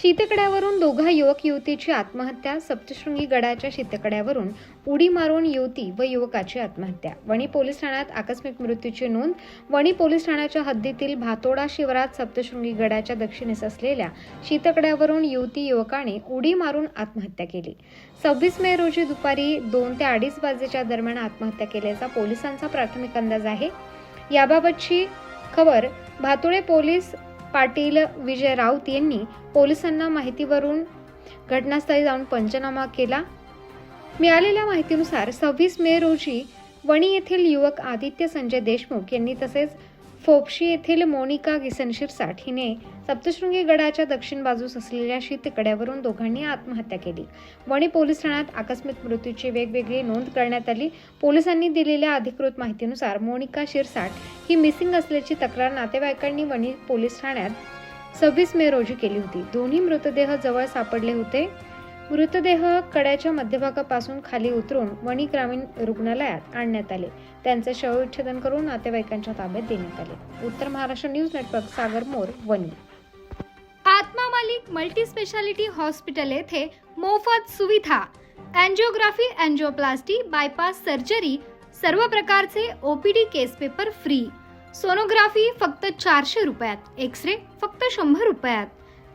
शीतकड्यावरून दोघा युवक युवतीची आत्महत्या सप्तशृंगी गडाच्या शीतकड्यावरून उडी मारून युवती व युवकाची आत्महत्या. वणी पोलीस ठाण्यात आकस्मिक मृत्यूची नोंद. वणी पोलीस ठाण्याच्या हद्दीतील भातोडा शिवारात सप्तशृंगी गडाच्या दक्षिणेस असलेल्या शीतकड्यावरून युवती युवकाने उडी मारून आत्महत्या केली. सव्वीस मे रोजी दुपारी दोन ते अडीच वाजेच्या दरम्यान आत्महत्या केल्याचा पोलिसांचा प्राथमिक अंदाज आहे. याबाबतची खबर भातोडे पोलीस पाटील विजय राऊत यांनी पोलिसांना माहितीवरून घटनास्थळी जाऊन पंचनामा केला. मिळालेल्या माहितीनुसार सव्वीस मे रोजी वणी येथील युवक आदित्य संजय देशमुख यांनी तसेच फोपशी येथील मोनिका किसनशीर साठीने हिने सप्तशृंगी गडाच्या दक्षिण बाजूस असलेल्या शीतकड्यावरून दोघांनी आत्महत्या केली. वणी पोलीस ठाण्यात आकस्मिक मृत्यूची वेगवेगळी नोंद करण्यात आली. पोलिसांनी दिलेल्या अधिकृत माहितीनुसार मोनिका शिरसाट ही मिसिंग असल्याची तक्रार नातेवाईकांनी वणी पोलीस ठाण्यात सव्वीस मे रोजी केली होती. दोन्ही मृतदेह जवळ सापडले होते. मृतदेह कड्याच्या मध्यभागापासून खाली उतरून वणी ग्रामीण रुग्णालयात आणण्यात आले. त्यांचे शवविच्छेदन करून नातेवाईकांच्या ताब्यात देण्यात आले. Uttar Maharashtra news network Sagar More Wani. Atma Malik multi speciality hospital येथे मोफत सुविधा अँजिओग्राफी अँजिओप्लास्टी बायपास सर्जरी सर्व प्रकारचे OPD case paper free. Sonography फक्त चारशे रुपयात एक्स रे फक्त शंभर रुपयात.